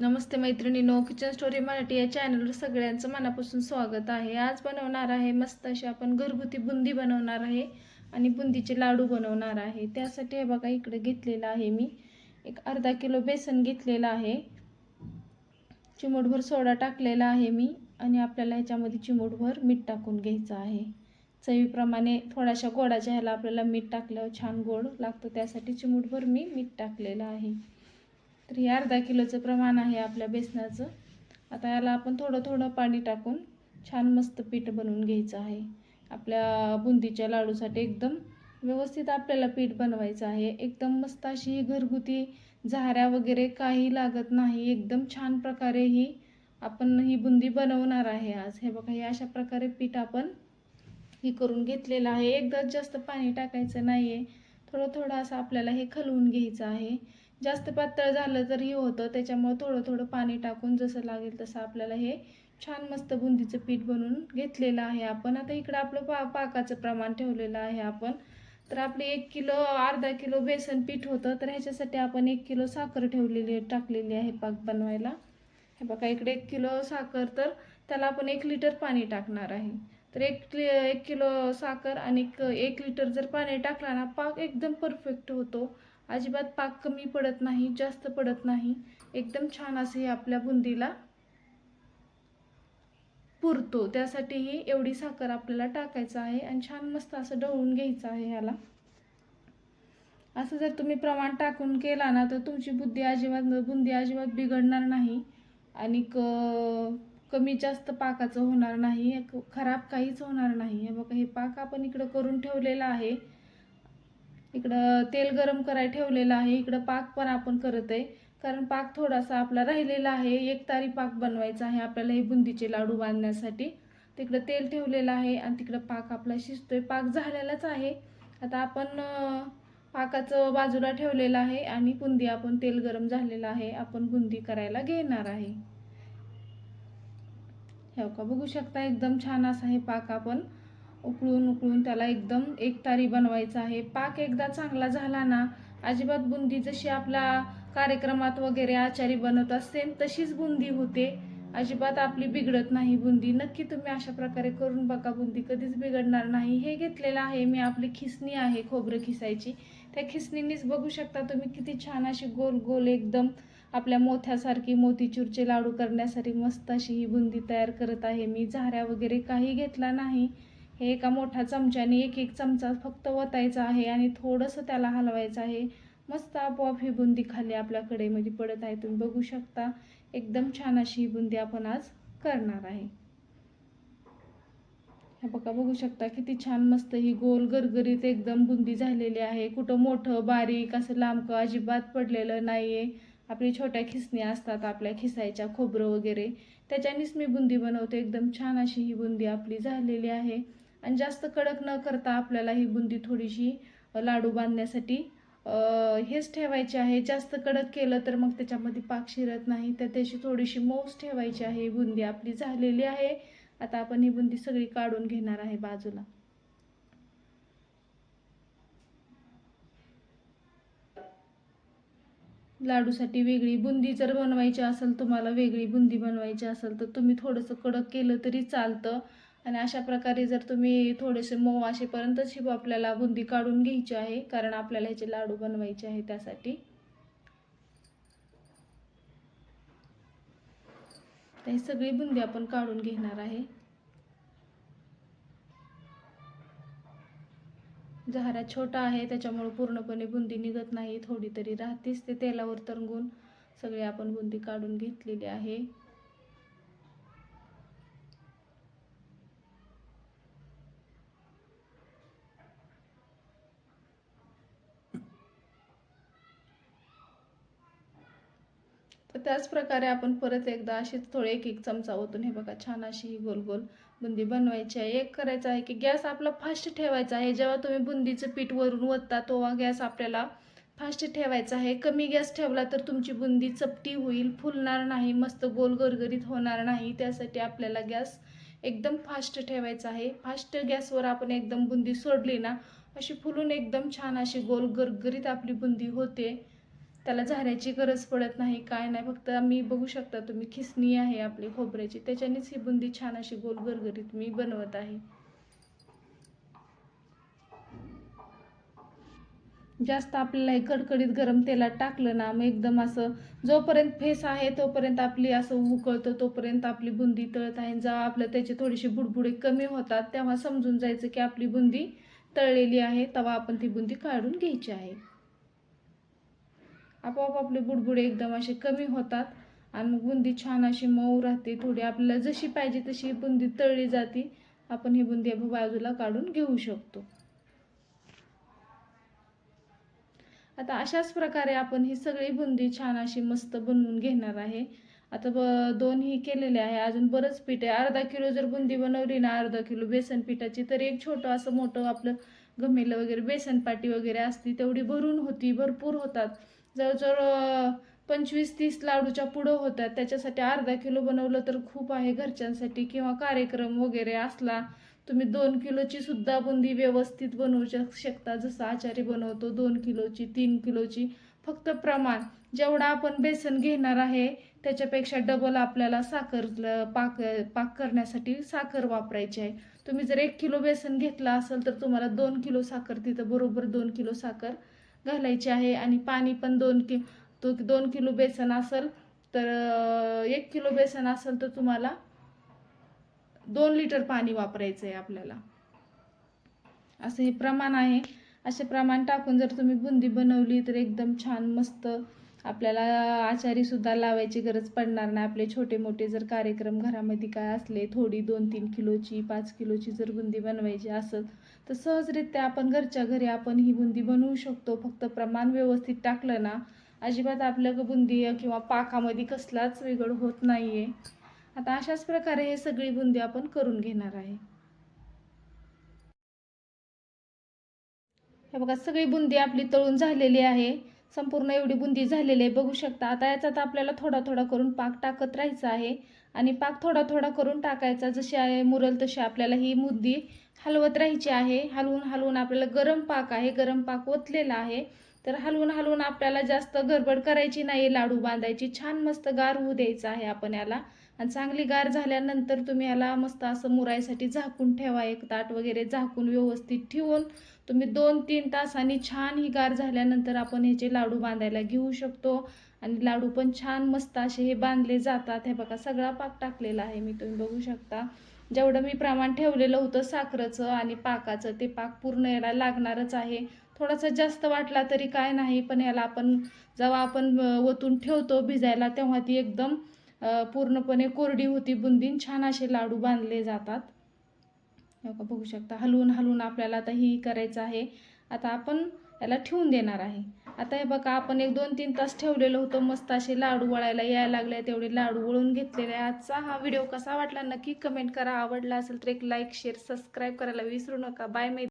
नमस्ते मैत्रिणीनो kitchen story Marathi या चॅनलवर सगळ्यांचं मनापासून स्वागत आहे. आज बनवणार आहे मस्त अशी आपण घरगुती बुंदी बनवणार आहे आणि बुंदीचे लाडू बनवणार आहे. त्यासाठी हे बघा इकडे घेतलेलं आहे मी. एक अर्धा किलो बेसन घेतलेलं आहे. चिमूटभर सोडा टाकलेला आहे मी आणि आपल्याला ह्याच्यामध्ये चिमूटभर मीठ टाकून घ्यायचं आहे. चवीप्रमाणे थोड्याशा गोडाच्या ह्याला आपल्याला मीठ टाकल्यावर छान गोड लागतं. त्यासाठी चिमूटभर मी मीठ टाकलेलं आहे. तर हे अर्धा किलोचं प्रमाण आहे आपल्या बेसनाचं. आता याला आपण थोडं थोडं पाणी टाकून छान मस्त पीठ बनवून घ्यायचं आहे. आपल्या बुंदीच्या लाडूसाठी एकदम व्यवस्थित आपल्याला पीठ बनवायचं आहे. एकदम मस्त अशी ही घरगुती झाऱ्या वगैरे काही लागत नाही. एकदम छान प्रकारे ही आपण ही बुंदी बनवणार आहे आज. हे बघा हे अशा प्रकारे पीठ आपण ही करून घेतलेलं आहे. एकदाच जास्त पाणी टाकायचं नाही आहे थोडं थोडं असं आपल्याला हे खलवून घ्यायचं आहे. जास्त पातळ झालं तरी हे होतं त्याच्यामुळे थोडं थोडं पाणी टाकून जसं लागेल तसं आपल्याला हे छान मस्त बुंदीचं पीठ बनवून घेतलेलं आहे आपण. आता इकडं आपलं पा पाकाचं प्रमाण ठेवलेलं आहे आपण. तर आपले एक किलो अर्धा किलो बेसन पीठ होतं तर ह्याच्यासाठी आपण एक किलो साखर ठेवलेली टाकलेली आहे पाक बनवायला. हे बघा इकडे एक किलो साखर तर त्याला आपण एक लिटर पाणी टाकणार आहे. तर एक एक किलो साखर आणि एक लिटर जर पाणी टाकला ना पाक एकदम परफेक्ट होतो. अजिबात पाक कमी पडत नाही जास्त पडत नाही. एकदम छान असं हे आपल्या बुंदीला पुरतो. त्यासाठी ही एवढी साखर आपल्याला टाकायचं आहे आणि छान मस्त असं ढवळून घ्यायचं आहे ह्याला. असं जर तुम्ही प्रमाण टाकून केला ना तर तुमची बुद्धी अजिबात बुंदी अजिबात बिघडणार नाही आणि क कमी जास्त पाकाचं होणार नाही खराब काहीच होणार नाही. हे बघा हे पाक आपण इकडं करून ठेवलेलं आहे. इकडं तेल गरम कराय ठेवलेलं आहे. इकडं पाक पण आपण करत आहे. कारण पाक थोडासा आपला राहिलेला आहे. एक तारी पाक बनवायचा आहे आपल्याला हे बुंदीचे लाडू बांधण्यासाठी. तिकडं तेल ठेवलेलं आहे आणि तिकडं पाक आपला शिजतोय. पाक झालेलाच आहे. आता आपण पाकाचं बाजूला ठेवलेलं आहे आणि बुंदी आपण तेल गरम झालेलं आहे. आपण बुंदी करायला घेणार आहे. हे का बघू शकता एकदम छान असा हे पाक आपण उकळून उकळून त्याला एकदम एक तारी बनवायचा आहे. पाक एकदा चांगला झाला ना अजिबात बुंदी जशी आपला कार्यक्रमात वगैरे आचारी बनत असते तशीच बुंदी होते. अजिबात आपली बिघडत नाही बुंदी. नक्की तुम्ही अशा प्रकारे करून बघा बुंदी कधीच बिघडणार नाही. हे घेतलेलं आहे मी आपली खिसणी आहे खोबरं खिसायची. त्या खिसणीनीच बघू शकता तुम्ही किती छान अशी गोल गोल एकदम आपल्या मोथ्यासारखी मोतीचूरचे लाडू करण्यासाठी मस्त अशी ही बुंदी तयार करत आहे. मी झाऱ्या वगैरे काही घेतला नाही. हे एका मोठ्या चमच्याने एक एक चमचा फक्त वतायचा आहे आणि थोडंसं त्याला हलवायचं आहे. मस्त आपोआप ही बुंदी खाली आपल्याकडे म्हणजे पडत आहे. तुम्ही बघू शकता एकदम छान अशी ही बुंदी आपण आज करणार आहे. हे बघा बघू शकता किती छान मस्त ही गोल गरगरीत एकदम बुंदी झालेली आहे. कुठं मोठं बारीक असं लांबकं अजिबात पडलेलं नाही आहे आपली छोट्या खिसणी असतात आपल्या खिसायच्या खोबरं वगैरे. त्याच्यानेच मी बुंदी बनवते. एकदम छान अशी ही बुंदी आपली झालेली आहे. आणि जास्त कडक न करता आपल्याला ही बुंदी थोडीशी लाडू बांधण्यासाठी हेच ठेवायची आहे. जास्त कडक केलं तर मग त्याच्यामध्ये पाक शिरत नाही. तर त्याची थोडीशी मऊस ठेवायची आहे. बुंदी आपली झालेली आहे. आता आपण ही बुंदी सगळी काढून घेणार आहे बाजूला. लाडूसाठी वेगळी बुंदी जर बनवायची असेल तुम्हाला वेगळी बुंदी बनवायची असेल तर तुम्ही थोडंसं कडक केलं तरी चालतं. आणि अशा प्रकारे जर तुम्ही थोडेसे मऊ असेपर्यंतच ही आपल्याला बुंदी काढून घ्यायची आहे कारण आपल्याला ह्याचे लाडू बनवायचे आहे त्यासाठी. तर ही सगळी बुंदी आपण काढून घेणार आहे. जहारा छोटा आहे त्याच्यामुळे पूर्णपणे बुंदी निघत नाही थोडी तरी राहतेच ते तेलावर तरंगून सगळी आपण बुंदी काढून घेतलेली आहे. त्याच प्रकारे आपण परत एकदा अशीच थोडे एक एक चमचा ओतून हे बघा छान अशी ही गोल गोल बुंदी बनवायची आहे. एक करायचं आहे की गॅस आपला फास्ट ठेवायचा आहे. जेव्हा तुम्ही बुंदीचं पीठ वरून ओतता तेव्हा गॅस आपल्याला फास्ट ठेवायचा आहे. कमी गॅस ठेवला तर तुमची बुंदी चपटी होईल फुलणार नाही मस्त गोल गरगरीत होणार नाही. त्यासाठी आपल्याला गॅस एकदम फास्ट ठेवायचा आहे. फास्ट गॅसवर आपण एकदम बुंदी सोडली ना अशी फुलून एकदम छान अशी गोल गरगरीत आपली बुंदी होते. त्याला झाऱ्याची गरज पडत नाही काय नाही. फक्त मी बघू शकता तुम्ही खिसणी आहे आपली खोबऱ्याची. त्याच्यानेच ही बुंदी छान अशी गोल गरगरीत मी बनवत आहे. जास्त आपल्याला कडकडीत गरम तेलात टाकलं ना मग एकदम असं जोपर्यंत फेस आहे तोपर्यंत आपली असं उकळतं तोपर्यंत आपली बुंदी तळत आहे. जेव्हा आपलं त्याचे थोडीशी बुडबुडे कमी होतात तेव्हा समजून जायचं की आपली बुंदी तळलेली आहे. तेव्हा आपण ती बुंदी काढून घ्यायची आहे. आपोआप आपले बुडबुडे एकदम असे कमी होतात. आणि मग बुंदी छान अशी मऊ राहते. थोडी आपल्याला जशी पाहिजे तशी बुंदी तळली जाते. आपण ही बुंदी बाजूला काढून घेऊ शकतो. आता अशाच प्रकारे आपण ही सगळी बुंदी छान अशी मस्त बनवून घेणार आहे. आता ब दोनही केलेले आहे. अजून बरंच पीठ आहे. अर्धा किलो जर बुंदी बनवली ना अर्धा किलो बेसन पिठाची तर एक छोटं असं मोठं आपलं गमेलं वगैरे बेसन पाटी वगैरे असती तेवढी भरून होती भरपूर होतात. जवळजवळ पंचवीस तीस लाडूच्या पुढं होतात. त्याच्यासाठी अर्धा किलो बनवलं तर खूप आहे घरच्यांसाठी किंवा कार्यक्रम वगैरे असला तुम्ही दोन किलोची सुद्धा बुंदी व्यवस्थित बनवू शक शकता. जसं आचारी बनवतो दोन किलोची तीन किलोची. फक्त प्रमाण. जेवढा आपण बेसन घेणार आहे त्याच्यापेक्षा डबल आपल्याला साखर पाक पाक करण्यासाठी साखर वापरायची आहे. तुम्ही जर एक किलो बेसन घेतलं असेल तर तुम्हाला दोन किलो साखर तिथं बरोबर दोन किलो साखर घालायची आहे आणि पाणी पण दोन कि तो दोन किलो बेसन असेल तर एक किलो बेसन असेल तर तुम्हाला दोन लिटर पाणी वापरायचं आहे आपल्याला. असं हे प्रमाण आहे. असे प्रमाण टाकून जर तुम्ही बुंदी बनवली तर एकदम छान मस्त आपल्याला आचारी सुद्धा लावायची गरज पडणार नाही. आपले छोटे मोठे जर कार्यक्रम घरामध्ये काय असले थोडी दोन तीन किलोची पाच किलोची जर बुंदी बनवायची असेल तर सहजरित्या आपण घरच्या घरी आपण ही बुंदी बनवू शकतो. फक्त प्रमाण व्यवस्थित टाकलं ना अजिबात आपलं बुंदी किंवा पाकामध्ये कसलाच वेगळ होत नाहीये. आता अशाच प्रकारे हे सगळी बुंदी आपण करून घेणार आहे. हे बघा सगळी बुंदी आपली तळून झालेली आहे. संपूर्ण एवढी बुंदी झालेली आहे. बघू शकता आता याच्यात आपल्याला थोडा थोडा करून पाक टाकत राहायचा आहे. आणि पाक थोडा थोडा करून टाकायचा जशी आहे मुरल तशी आपल्याला ही बुंदी हलवत राहायची आहे. हलवून हलवून आपल्याला गरम पाक आहे. गरम पाक ओतलेला आहे. तर हलवून हलवून आपल्याला जास्त गडबड करायची नाही लाडू बांधायची छान मस्त गार होऊ द्यायचा आहे आपण याला. आणि चांगली गार झाल्यानंतर तुम्ही याला मस्त असं मुरायसाठी झाकून ठेवा एक ताट वगैरे झाकून व्यवस्थित ठेवून तुम्ही दोन तीन तासांनी छान ही गार झाल्यानंतर आपण ह्याचे लाडू बांधायला घेऊ शकतो. आणि लाडू पण छान मस्त असे हे बांधले जातात. हे बघा सगळा पाक टाकलेला आहे मी तुम्ही बघू शकता. जेवढं मी प्रमाण ठेवलेलं होतं साखरेचं आणि पाकाचं ते पाक पूर्ण याला लागणारच आहे. थोडासा जास्त वाटला तरी काय नाही पण याला आपण जेव्हा आपण ओतून ठेवतो भिजायला तेव्हा ती एकदम पूर्णपणे कोरडी होती बुंदीन. छान असे लाडू बांधले जातात. बघू शकता. हलवून हलवून आपल्याला आता ही करायचं आहे. आता आपण याला ठेवून देणार आहे. आता हे बघा आपण एक दोन तीन तास ठेवलेलं होतं. मस्त असे लाडू वळायला यायला लागले. तेवढे लाडू वळून घेतलेले. आहे आजचा हा व्हिडिओ कसा वाटला नक्की कमेंट करा. आवडला असेल तर एक लाईक शेअर सबस्क्राईब करायला विसरू नका. बाय मै